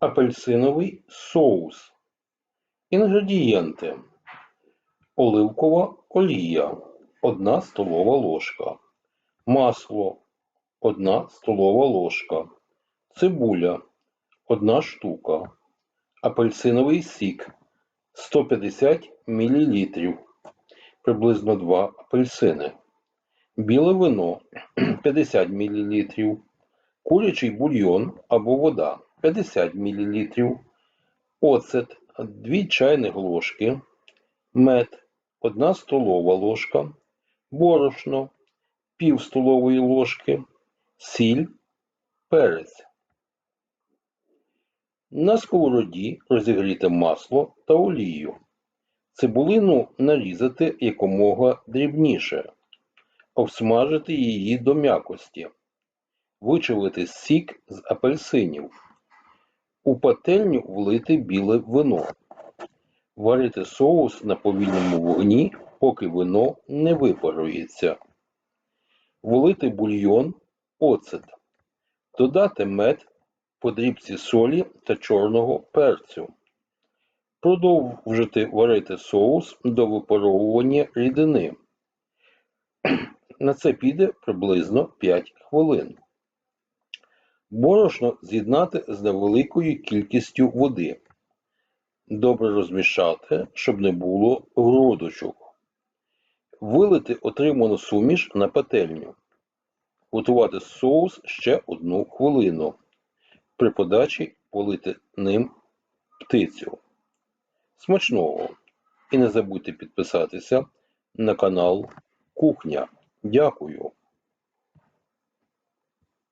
Апельсиновий соус. Інгредієнти. Оливкова олія 1 столова ложка. Масло 1 столова ложка. Цибуля 1 штука. Апельсиновий сік 150 мл. Приблизно 2 апельсини. Біле вино 50 мл. Курячий бульйон або вода 50 мл. Оцет 2 чайних ложки. Мед 1 столова ложка. Борошно пів столової ложки. Сіль, перець. На сковороді розігріти масло та олію. Цибулину нарізати якомога дрібніше. Обсмажити її до м'якості. Вичавити сік з апельсинів. У пательню влити біле вино. Варити соус на повільному вогні, поки вино не випарується. Влити бульйон, оцет. Додати мед, подрібці солі та чорного перцю. Продовжити варити соус до випаровування рідини. На це піде приблизно 5 хвилин. Борошно з'єднати з невеликою кількістю води. Добре розмішати, щоб не було грудочок. Вилити отриману суміш на пательню. Готувати соус ще одну хвилину. При подачі полити ним птицю. Смачного! І не забудьте підписатися на канал Кухня. Дякую!